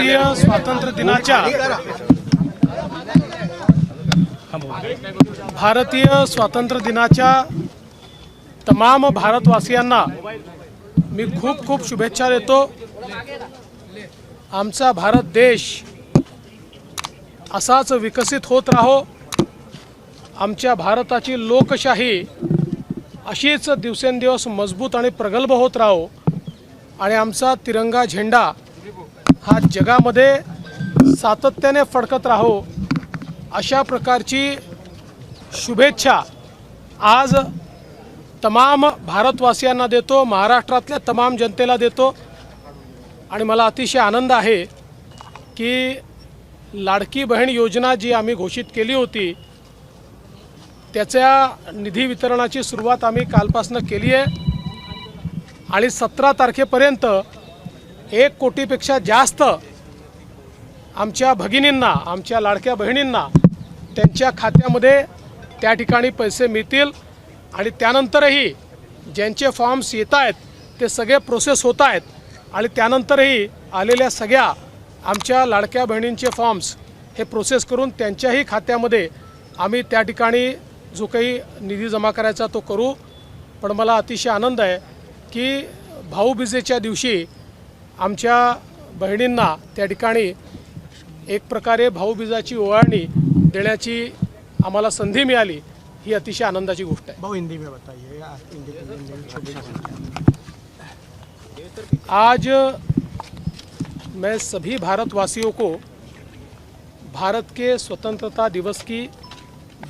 भारतीय स्वातंत्र्य दिनाच्या भारतीय स्वातंत्र्य दिनाच्या तमाम भारतवासियांना मी खूप खूप शुभेच्छा देतो. आमचा भारत देश असाच विकसित होत राहो. आमच्या भारताची लोकशाही अशीच दिवसेंदिवस मजबूत आणि प्रगल्भ होत राहो. आणि आमचा तिरंगा झेंडा हा जगामध्ये सातत्याने फडकत राहो अशा प्रकारची शुभेच्छा आज तमाम भारतवासियांना देतो महाराष्ट्रातल्या तमाम जनतेला देतो. आणि मला अतिशय आनंद आहे की लाडकी बहीण योजना जी आम्ही घोषित केली होती त्याच्या निधी वितरणाची सुरुवात आम्ही कालपासून केली आहे. आणि सतरा तारखेपर्यंत एक कोटीपेक्षा जास्त आमच्या भगिनींना आमच्या लाडक्या बहिणींना त्यांच्या खात्यामध्ये त्या ठिकाणी पैसे मिळतील आणि त्यानंतरही ज्यांचे फॉर्म्स येत आहेत ते सगळे प्रोसेस होत आहेत आणि त्यानंतरही आलेल्या सगळ्या आमच्या लाडक्या बहिणींचे फॉर्म्स हे प्रोसेस करून त्यांच्याही खात्यामध्ये आम्ही त्या ठिकाणी जो काही निधी जमा करायचा तो करू. पण मला अतिशय आनंद आहे की भाऊबीजेच्या दिवशी आमच्या बहिणींना त्या ठिकाणी एक प्रकारे भाऊबीजाची ओवाळणी देण्याची आम्हाला संधी मिळाली ही अतिशय आनंदाची गोष्ट आहे. बहुत हिंदी में बताइए आज मैं सभी भारतवासियों को भारत के स्वतंत्रता दिवस की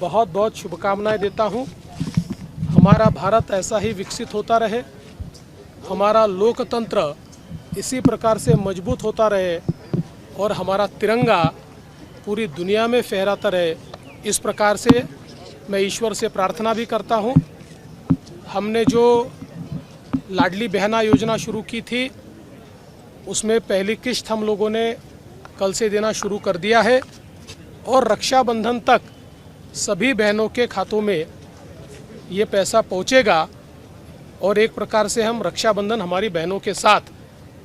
बहुत बहुत शुभकामनाएं देता हूं। हमारा भारत ऐसा ही विकसित होता रहे। हमारा लोकतंत्र इसी प्रकार से मज़बूत होता रहे और हमारा तिरंगा पूरी दुनिया में फहराता रहे। इस प्रकार से मैं ईश्वर से प्रार्थना भी करता हूँ। हमने जो लाडली बहना योजना शुरू की थी, उसमें पहली किश्त हम लोगों ने कल से देना शुरू कर दिया है और रक्षाबंधन तक सभी बहनों के खातों में ये पैसा पहुँचेगा और एक प्रकार से हम रक्षाबंधन हमारी बहनों के साथ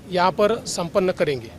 यहाँ पर संपन्न करेंगे।